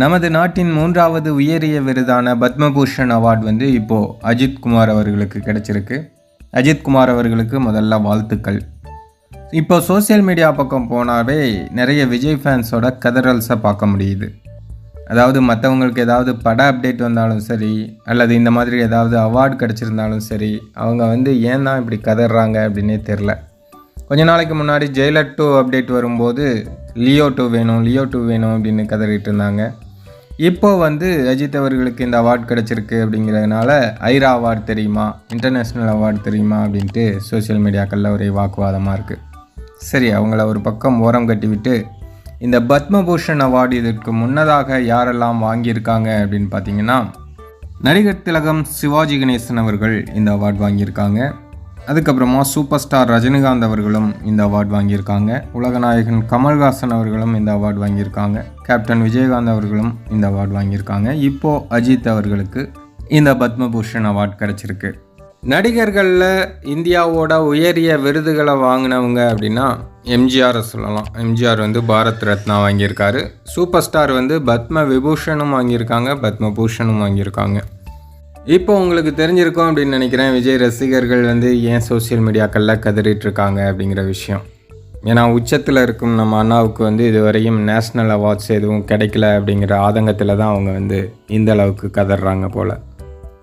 நமது நாட்டின் மூன்றாவது உயரிய விருதான பத்மபூஷன் அவார்ட் வந்து இப்போது அஜித் குமார் அவர்களுக்கு கிடச்சிருக்கு. அஜித் குமார் அவர்களுக்கு முதல்ல வாழ்த்துக்கள். இப்போ சோஷியல் மீடியா பக்கம் போனாவே நிறைய விஜய் ஃபேன்ஸோட கதறல்ஸை பார்க்க முடியுது. அதாவது மற்றவங்களுக்கு ஏதாவது பட அப்டேட் வந்தாலும் சரி அல்லது இந்த மாதிரி ஏதாவது அவார்டு கிடச்சிருந்தாலும் சரி அவங்க வந்து ஏன் தான் இப்படி கதறாங்க அப்படின்னே தெரில. கொஞ்ச நாளைக்கு முன்னாடி ஜெயலட் டூ அப்டேட் வரும்போது லியோ டூ வேணும் லியோ டூ வேணும் அப்படின்னு கதறிட்டு இருந்தாங்க. இப்போ வந்து அஜித் அவர்களுக்கு இந்த அவார்ட் கிடச்சிருக்கு அப்படிங்கிறதுனால ஐரா அவார்டு தெரியுமா? இன்டர்நேஷ்னல் அவார்டு தெரியுமா? அப்படின்ட்டு சோஷியல் மீடியாக்களில் ஒரே வாக்குவாதமாக இருக்குது சரி அவங்கள ஒரு பக்கம் ஓரம் கட்டிவிட்டு இந்த பத்மபூஷன் அவார்டு இதற்கு முன்னதாக யாரெல்லாம் வாங்கியிருக்காங்க அப்படின்னு பார்த்தீங்கன்னா நடிகர் திலகம் சிவாஜி கணேசன் அவர்கள் இந்த அவார்டு வாங்கியிருக்காங்க. அதுக்கப்புறமா சூப்பர் ஸ்டார் ரஜினிகாந்த் அவர்களும் இந்த அவார்டு வாங்கியிருக்காங்க. உலகநாயகன் கமல்ஹாசன் அவர்களும் இந்த அவார்டு வாங்கியிருக்காங்க. கேப்டன் விஜயகாந்த் அவர்களும் இந்த அவார்டு வாங்கியிருக்காங்க. இப்போது அஜித் அவர்களுக்கு இந்த பத்மபூஷன் அவார்டு கிடச்சிருக்கு. நடிகர்களில் இந்தியாவோட உயரிய விருதுகளை வாங்கினவங்க அப்படின்னா எம்ஜிஆரை சொல்லலாம். எம்ஜிஆர் வந்து பாரத் ரத்னா வாங்கியிருக்காரு. சூப்பர் ஸ்டார் வந்து பத்ம விபூஷனும் வாங்கியிருக்காங்க. பத்மபூஷனும் வாங்கியிருக்காங்க. இப்போ உங்களுக்கு தெரிஞ்சிருக்கும் அப்படின்னு நினைக்கிறேன் விஜய் ரசிகர்கள் வந்து ஏன் சோஷியல் மீடியாக்களில் கதறிட்டுருக்காங்க அப்படிங்கிற விஷயம். ஏன்னா உச்சத்தில் இருக்கும் நம்ம அண்ணாவுக்கு வந்து இதுவரையும் நேஷ்னல் அவார்ட்ஸ் எதுவும் கிடைக்கல அப்படிங்கிற ஆதங்கத்தில் தான் அவங்க வந்து இந்த அளவுக்கு கதறாங்க போல்.